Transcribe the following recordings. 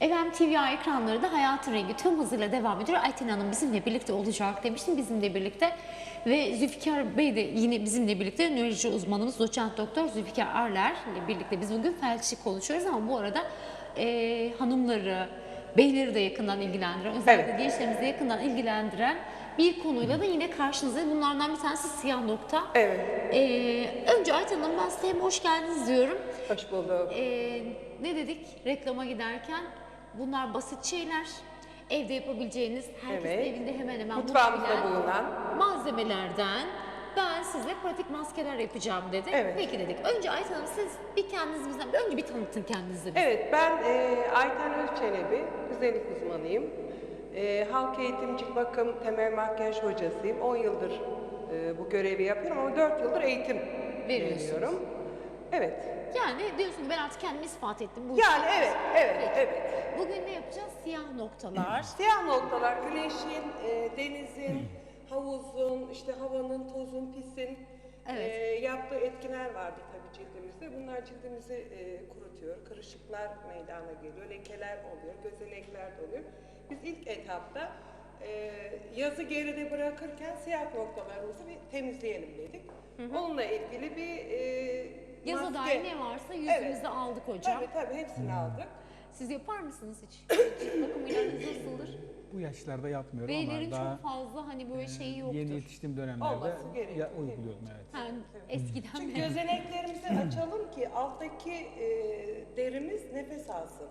Efendim TVA ekranları da Hayatın Rengi tüm hızıyla devam ediyor. Ayten Hanım bizimle birlikte olacak demiştim bizimle birlikte. Ve Zülfikar Bey de yine bizimle birlikte nöroloji uzmanımız doçent doktor Zülfikar Arler ile birlikte biz bugün felçli konuşuyoruz ama bu arada eee, hanımları, beyleri de yakından ilgilendiren, özellikle Evet. gençlerimizi de yakından ilgilendiren bir konuyla da yine karşınızdayız. Bunlardan bir tanesi siyah nokta. Evet, Eee, önce Ayten Hanım ben size hem hoş geldiniz diyorum. hoş bulduk. Ee, ne dedik reklama giderken? Bunlar basit şeyler. Evde yapabileceğiniz, herkesin Evet. evinde hemen hemen Mutfağımızda bulunan. malzemelerden ben size pratik maskeler yapacağım dedi. Evet. Peki dedik. Önce Ayten Hanım siz bir kendiniz bizden, önce bir tanıtın kendinizi. bize. Evet, ben e, Ayten Özçelebi, güzellik uzmanıyım. E, halk eğitimci bakım temel makyaj hocasıyım. 10 yıldır e, bu görevi yapıyorum ama 4 yıldır eğitim Veriyorsunuz. veriyorum. Evet. Yani diyorsun ki ben artık kendimi ispat ettim. Bu Yani işi- evet, evet, Peki. evet. Bugün ne yapacağız? Siyah noktalar. Siyah noktalar güneşin, e, denizin, havuzun, işte havanın, tozun, pisin Evet. e, yaptığı etkiler vardır tabii cildimizde. Bunlar cildimizi e, kurutuyor, kırışıklar meydana geliyor, lekeler oluyor, gözenekler de oluyor. Biz ilk etapta e, yazı geride bırakırken siyah noktalarımızı bir temizleyelim dedik. Onunla ilgili bir e, Yaza maske- dair ne varsa yüzümüze Evet. aldık hocam. Tabii tabii hepsini aldık. Siz yapar mısınız hiç? Cilt bakımıyla nasıldır? Bu yaşlarda yapmıyorum Beylerin ama daha çok fazla hani böyle şeyi yoktur. yeni yetiştiğim dönemlerde Olması gerekiyor. ya, uyguluyorum evet. Ha, eskiden Çünkü beri. gözeneklerimizi açalım ki alttaki e, derimiz nefes alsın.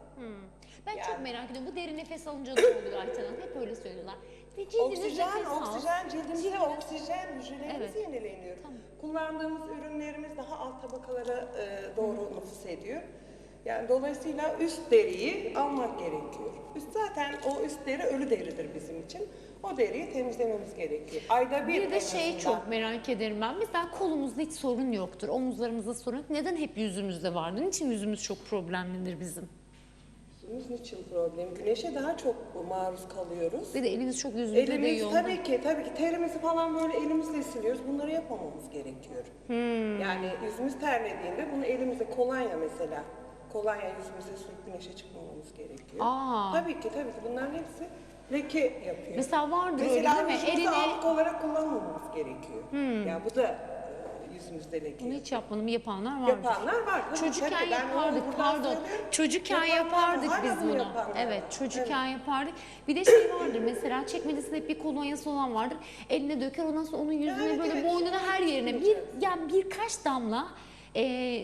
Ben çok Yani. merak ediyorum. Bu derin nefes alınca ne oluyor Ayten Hanım? Hep öyle söylüyorlar. Cildiniz Oksijen, nefes al. oksijen cildimize Cildiniz- oksijen hücrelerimiz Evet. yenileniyor. Tamam. Kullandığımız ürünlerimiz daha alt tabakalara e, doğru nüfus ediyor. Yani dolayısıyla üst deriyi almak gerekiyor. Üst zaten o üst deri ölü deridir bizim için. O deriyi temizlememiz gerekiyor. Ayda bir Bir de şey çok merak ederim ben. Mesela kolumuzda hiç sorun yoktur. Omuzlarımızda sorun yok. Neden hep yüzümüzde vardır? Niçin yüzümüz çok problemlidir bizim? Yüzümüz niçin problem? Güneşe daha çok maruz kalıyoruz. Bir de elimiz çok yüzümüzde Elimiz değiyor. tabii ki tabii ki terimizi falan böyle elimizle siliyoruz. Bunları yapamamız gerekiyor. Hmm. Yani yüzümüz terlediğinde bunu elimize kolonya mesela. Kolonya yüzümüze sürüp güneşe çıkmamamız gerekiyor. Aa. Tabii ki tabii ki bunların hepsi leke yapıyor. Mesela vardır Mesela öyle değil mi? Eline ağırlık olarak kullanmamamız gerekiyor. Ya bu da e, yüzümüzde leke. bunu hiç yapmadım yapanlar vardır. Yapanlar var. Çocukken tabii. Yapardık pardon. Çocukken yapardık biz bunu yapanlar. Evet çocukken yapardık. Bir de şey vardır mesela çekmecesinde hep bir kolonyası olan vardır. Eline döker ondan sonra onun yüzüne Evet, böyle evet. boynuna her yerine bir yani birkaç damla e,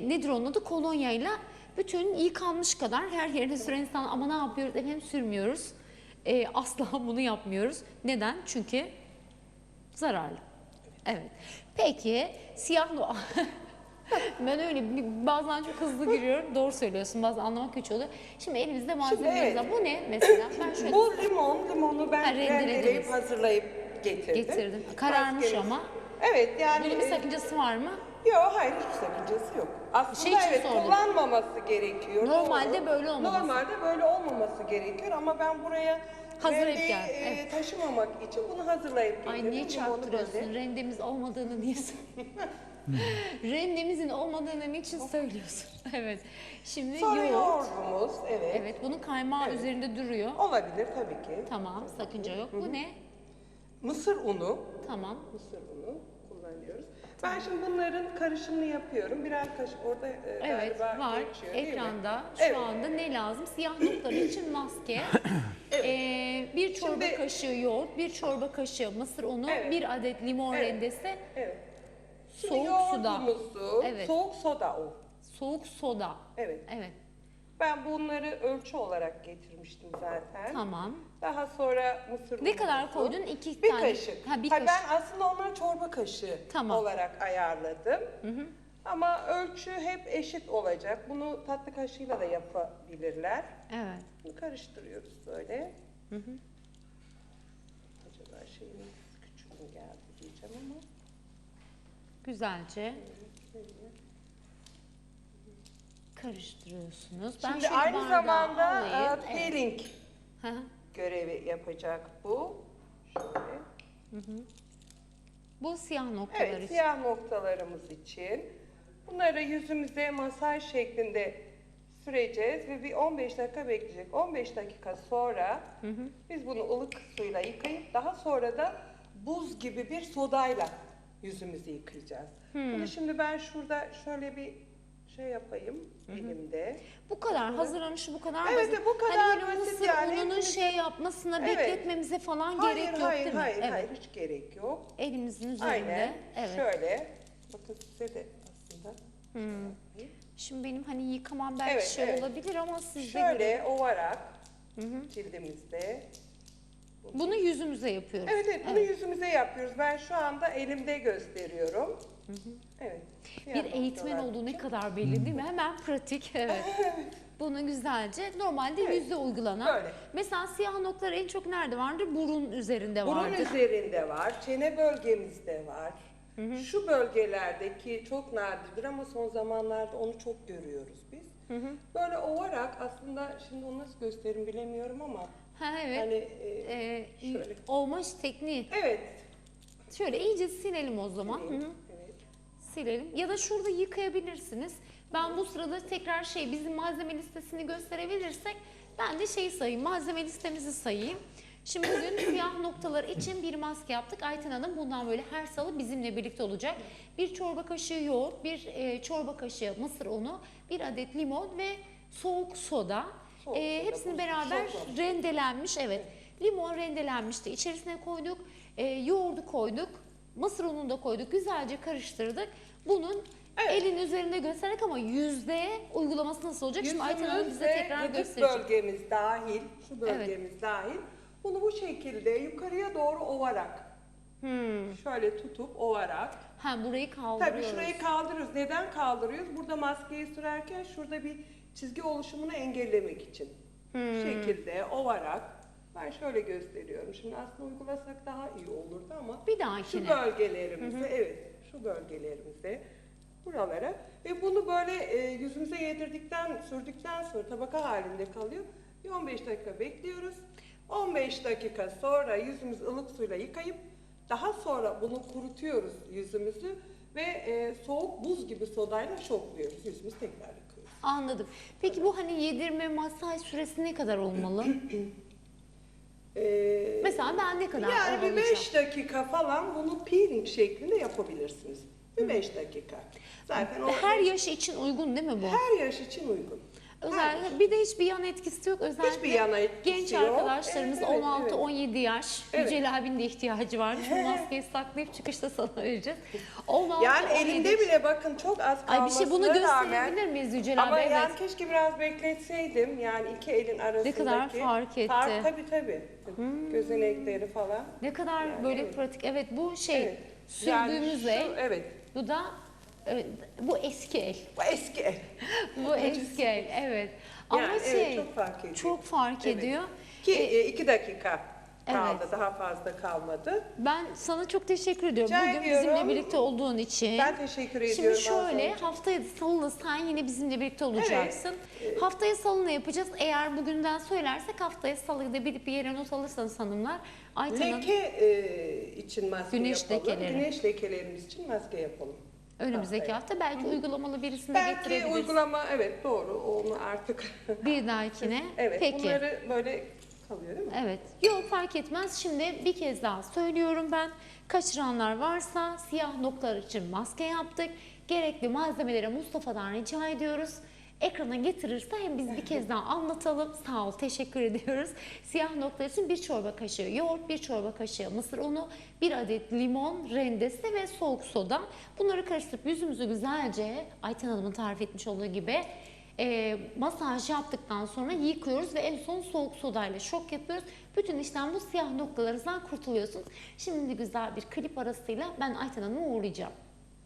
nedir onun adı kolonyayla bütün yıkanmış kadar her yerine süren insan ama ne yapıyoruz efendim sürmüyoruz. E, asla bunu yapmıyoruz. Neden? Çünkü zararlı. Evet. Peki siyah no- Ben öyle bazen çok hızlı giriyorum. Doğru söylüyorsun. Bazen anlamak güç oluyor. Şimdi elimizde malzemelerimiz var. Bu ne mesela? Ben şöyle Bu limon, limonu ben Ha, rendeleyip hazırlayıp getirdim. getirdim. Kararmış Maskemiz- ama. Evet yani. Bunun bir e, sakıncası var mı? Yok hayır hiçbir sakıncası yok. Aslında Şey için evet sordum. kullanmaması gerekiyor. Normalde doğru. böyle olmaması. Normalde böyle olmaması gerekiyor ama ben buraya Hazırlayıp rendeyi, geldim, e, evet. taşımamak için bunu hazırlayıp getirdim. Ay niye çarptırıyorsun? Rendemiz olmadığını niye Rendemizin olmadığını niçin söylüyorsun? evet. Şimdi Sonra yoğurt. yoğurdumuz evet. Evet bunun kaymağı Evet. üzerinde duruyor. Olabilir tabii ki. Tamam sakınca yok. Bu ne? Mısır unu. Tamam. Mısır unu kullanıyoruz. Ben şimdi bunların karışımını yapıyorum. Birer kaşık orada e, Evet galiba var geçiyor, değil mi? ekranda şu Evet. anda ne lazım? Siyah noktalar için maske, Ee, bir çorba Şimdi- kaşığı yoğurt, bir çorba kaşığı mısır unu, Evet. bir adet limon Evet. rendesi, Evet. Soğuk suda, Evet. soğuk soda o. soğuk soda. Evet. Evet Ben bunları ölçü olarak getirmiştim zaten. tamam. Daha sonra mısır Ne kadar koydun? İki bir tane. Kaşık. Ha, bir Hayır, kaşık. Ben aslında onları çorba kaşığı Tamam. olarak ayarladım. Ama ölçü hep eşit olacak. Bunu tatlı kaşığıyla da yapabilirler. Evet. Bunu karıştırıyoruz böyle. Acaba şeyimiz küçük mü geldi diyeceğim ama. Güzelce karıştırıyorsunuz. Ben Şimdi şöyle aynı bardağı zamanda alayım. e, Evet. peeling Hı görevi yapacak bu. Şöyle. Bu siyah noktalar Evet, için. siyah noktalarımız için. Bunları yüzümüze masaj şeklinde süreceğiz ve bir 15 dakika bekleyecek. 15 dakika sonra biz bunu ılık suyla yıkayıp daha sonra da buz gibi bir sodayla yüzümüzü yıkayacağız. Bunu şimdi ben şurada şöyle bir şey yapayım elimde. Bu kadar hazırlanışı bu kadar Evet, basit. bu kadar hani böyle basit mısır yani. ununun Hepimiz- şey yapmasına, Evet. bekletmemize falan hayır, gerek yok hayır, değil mi? hayır, evet. hayır, hiç gerek yok. Elimizin üzerinde. Aynen. Evet. Şöyle. Bakın size de aslında. Şimdi benim hani yıkamam belki Evet, şey evet. olabilir ama siz de Şöyle görün. ovarak cildimizde. Bunu yüzümüze yapıyoruz. Evet evet bunu yüzümüze yapıyoruz. Ben şu anda elimde gösteriyorum. Evet. Bir eğitmen olduğu ne kadar belli değil mi? Hemen pratik. Evet. Bunu güzelce normalde Evet. yüzde uygulanan. Böyle. Mesela siyah noktalar en çok nerede vardır? Burun üzerinde Burun vardır. üzerinde var, çene bölgemizde var. Şu bölgelerdeki çok nadirdir ama son zamanlarda onu çok görüyoruz biz. Böyle ovarak aslında şimdi onu nasıl gösterim bilemiyorum ama Ha evet. hani e, Ee, şöyle. olmuş tekniği. evet. Şöyle iyice silelim o zaman. Hı hı. Evet. Silelim. Ya da şurada yıkayabilirsiniz. Ben bu sırada tekrar şey bizim malzeme listesini gösterebilirsek ben de şey sayayım. Malzeme listemizi sayayım. Şimdi bugün siyah noktalar için bir maske yaptık. Ayten Hanım bundan böyle her salı bizimle birlikte olacak. Bir çorba kaşığı yoğurt, bir e, çorba kaşığı mısır unu, bir adet limon ve soğuk soda. Soğuk E, hepsini beraber çok rendelenmiş. Evet. Limon rendelenmişti. İçerisine koyduk. E, yoğurdu koyduk. Mısır ununu da koyduk. Güzelce karıştırdık. Bunun Evet. elin üzerinde göstererek ama yüzde uygulaması nasıl olacak? Şimdi Ayten Hanım Yüzümüz bize ve tekrar gıdık gösterecek. bölgemiz dahil, şu bölgemiz dahil. Bunu bu şekilde yukarıya doğru ovarak, Hmm. şöyle tutup ovarak. Ha burayı kaldırıyoruz. Tabii şurayı kaldırıyoruz. Neden kaldırıyoruz? Burada maskeyi sürerken şurada bir çizgi oluşumunu engellemek için. Hmm. Bu şekilde ovarak. Ben şöyle gösteriyorum. Şimdi aslında uygulasak daha iyi olurdu ama Bir şu dahakine. bölgelerimize, evet şu bölgelerimize buralara ve bunu böyle e, yüzümüze yedirdikten, sürdükten sonra tabaka halinde kalıyor. Bir 15 dakika bekliyoruz. 15 dakika sonra yüzümüzü ılık suyla yıkayıp daha sonra bunu kurutuyoruz yüzümüzü ve e, soğuk buz gibi sodayla şokluyoruz. Yüzümüzü tekrar yıkıyoruz. Anladım. Peki bu hani yedirme masaj süresi ne kadar olmalı? Ee, Mesela ben ne kadar Yani bir ovalayacağım? 5 dakika falan bunu peeling şeklinde yapabilirsiniz. Bir 5 dakika. Zaten o Her yaş için uygun değil mi bu? her yaş için uygun. Özellikle bir de hiçbir yan etkisi yok. Özellikle Hiçbir yan etkisi genç yok. arkadaşlarımız Evet, evet, 16-17 yaş. Evet. Yücel abinin de ihtiyacı var. Şu maskeyi saklayıp çıkışta sana vereceğiz. 16 Yani 17 elimde bile bakın çok az Ay bir şey bunu rağmen gösterebilir miyiz Yücel ama abi? Evet. yani keşke biraz bekletseydim yani iki elin arasındaki. kadar fark etti. Fark, tabii tabii. Gözenekleri falan. Ne kadar böyle pratik. Evet bu şey Evet. Yani sürdüğümüz şu- el. Evet. Bu da evet, bu eski el. Bu eski el. Bu eski el. Evet. Ama Yani şey evet, çok fark ediyor. çok fark Evet. ediyor. Ki E, e, iki dakika kaldı. Evet. Daha fazla kalmadı. Ben sana çok teşekkür ediyorum. Rica Bugün bizimle ediyorum. birlikte olduğun için. Ben teşekkür Şimdi ediyorum. şöyle Arzu haftaya salı sen yine bizimle birlikte olacaksın. Haftaya salı ne yapacağız? Eğer bugünden söylersek haftaya salı da bir, bir yere not alırsanız hanımlar. Ayten Hanım Leke e, için maske Güneş yapalım. lekeleri. Güneş lekelerimiz için maske yapalım. Önümüzdeki hafta belki uygulamalı birisini Belki getirebiliriz. uygulama evet doğru onu artık. Bir dahakine. evet Peki. bunları böyle kalıyor değil mi? Evet. Yok fark etmez. Şimdi bir kez daha söylüyorum ben. Kaçıranlar varsa siyah noktalar için maske yaptık. Gerekli malzemeleri Mustafa'dan rica ediyoruz. Ekrana getirirse hem biz bir kez daha anlatalım. Sağ ol, teşekkür ediyoruz. Siyah noktalar için bir çorba kaşığı yoğurt, bir çorba kaşığı mısır unu, bir adet limon rendesi ve soğuk soda. Bunları karıştırıp yüzümüzü güzelce Ayten Hanım'ın tarif etmiş olduğu gibi e, masaj yaptıktan sonra yıkıyoruz ve en son soğuk sodayla şok yapıyoruz. Bütün işlem bu siyah noktalarınızdan kurtuluyorsunuz. Şimdi güzel bir klip arasıyla ben Ayten Hanım'ı uğurlayacağım.